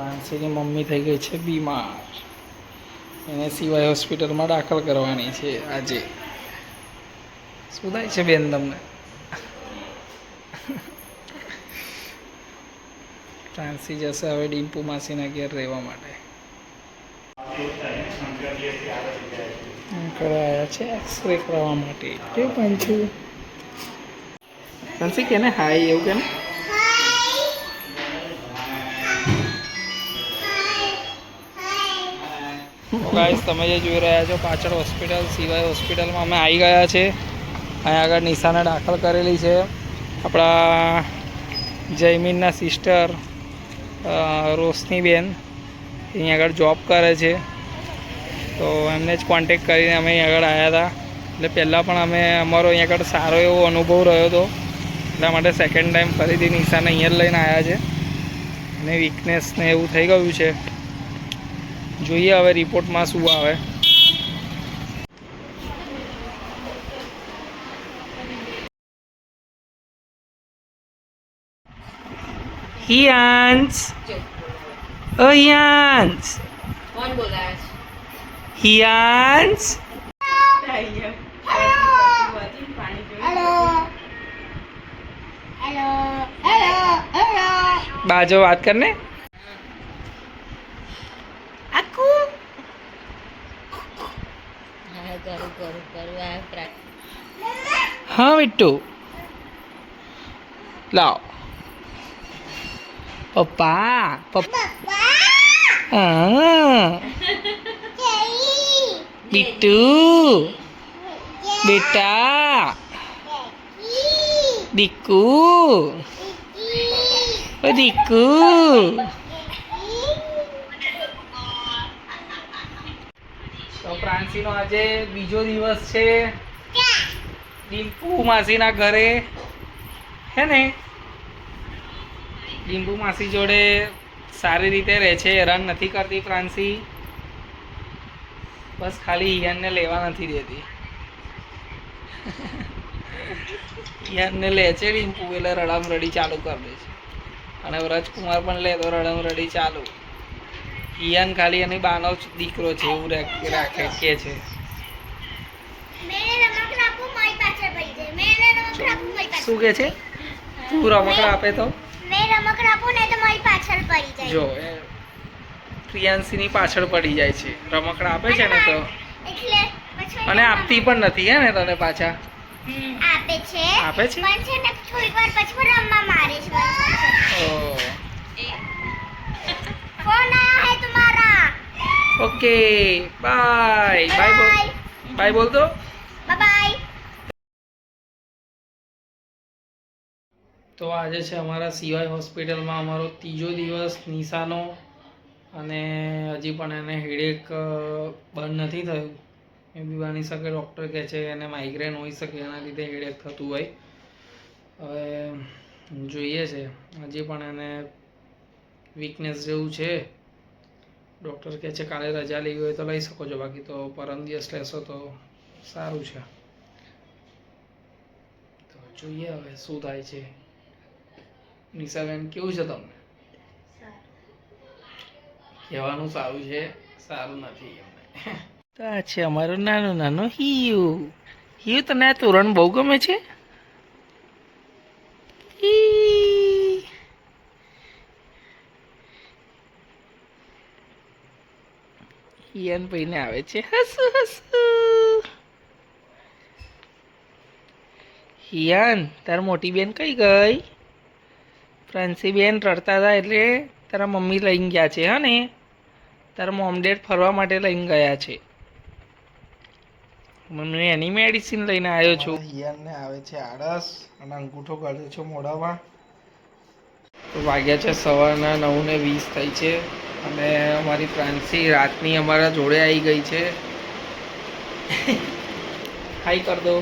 પ્રાંસીની mummy થઈ ગઈ છે બીમાર. એને સિવાય હોસ્પિટલમાં દાખલ કરવાની છે આજે. શું થાય છે બેન તમને? ફ્રાન્સી જશે હવે ડિમ્પુ માસીના ઘેર રહેવા માટે. આવ્યા છે એક્સરે કરાવવા માટે. કે પંચું ફ્રાન્સી કે ને હાય એવું કે ગાઈસ તમે જે જોઈ રહ્યા છો, પાછળ હોસ્પિટલ સિવાય હોસ્પિટલમાં અમે આવી ગયા છે. અહીંયા આગળ નિશાને દાખલ કરેલી છે. આપણા જયમીનના સિસ્ટર રોશનીબેન, અહીંયા આગળ જોબ કરે છે. તો એમને જ કોન્ટેક કરીને અમે અહીં આગળ આવ્યા હતા. એટલે પહેલાં પણ અમે, અમારો અહીંયા આગળ સારો એવો અનુભવ રહ્યો હતો. એટલા માટે સેકન્ડ ટાઈમ ફરીથી નિશાને અહીંયા લઈને આવ્યા છે. અને વીકનેસ ને એવું થઈ ગયું છે. જોઈએ હવે રિપોર્ટમાં શું આવે. હિયાન્સ. હિયાન્સ. કોણ હિયાન્સ. બાજો વાત કરને હા કરું કરું કરું. આ હા વિટ્ટુ. લાવ. પપ્પા પપ્પા હા. બિટ્ટુ બેટા. દીકુ. દીકુ. તો પ્રાંસીનો આજે બીજો દિવસ છે. ડિમ્પુ માસીના ઘરે. હે ને? ડિમ્પુ માસી જોડે સારી રીતે રહે છે. હેરાન નથી કરતી પ્રાંસી બસ ખાલી હિયાનને લેવા નથી દેતી. હિયાનને લે છે ડિમ્પુ એટલે રડામ રડી ચાલુ કરી દે છે. અને વ્રજકુમાર પણ લે તો રડમ રડી ચાલુ. હિયાન ખાલી એની બાનો દીકરો છે એવું રાખ- રાખે કે છે. શું? કે છે? તું રમકડા આપે તો? જો પ્રિયાંશીની પાછળ પડી જાય છે. રમકડા આપે છે ને તો? અને આપતી પણ નથી હે ને તને પાછા? આપે છે. આપે છે? પણ છે ને થોડીક વાર પછી ઓકે બાય. બાય બોલ. બાય બોલ દો બાય તો આજે છે અમારા સિવાય હોસ્પિટલમાં અમારો ત્રીજો દિવસ નિશાનો અને હજી પણ એને હેડેક બંધ નથી થયું. એ બી બની શકે ડૉક્ટર કહે છે એને માઇગ્રેન હોઈ શકે એના લીધે હેડેક થતું હોય. હવે જોઈએ છે. હજી પણ એને વીકનેસ જેવું છે. ડૉક્ટર કહે છે, કાલે રજા લેવી હોય તો લઈ શકો છો, બાકી તો પરમ દિવસ લેશો તો સારું છે. તો જોઈએ હવે શું થાય છે. નિશાબેન કેવું છે તમને? કહેવાનું સારું છે, સારું નથી એમને. તો આ છે અમારું નાનો નાનું હિયુ. હિયુ તને આ તોરણ બહુ ગમે છે? હિયાન ભાઈને આવે છે. હસુ હસુ. હિયાન તાર મોટી બેન કઈ ગઈ? ફ્રાન્સી બેન રડતા હતા એટલે તારા મમ્મી લઈને ગયા છે, હા ને? તારા મોમ ડેડ ફરવા માટે લઈને ગયા છે. મને એની મેડિસિન લઈને આવ્યો છું. હિયાનને આવે છે આળસ અને અંગૂઠો કાઢ્યો છે મોઢામાં. તો વાગ્યા છે સવારના નવ ને વીસ થઈ છે અને અમારી ફ્રાન્સી રાતની અમારા જોડે આવી ગઈ છે. હાઈ કર દો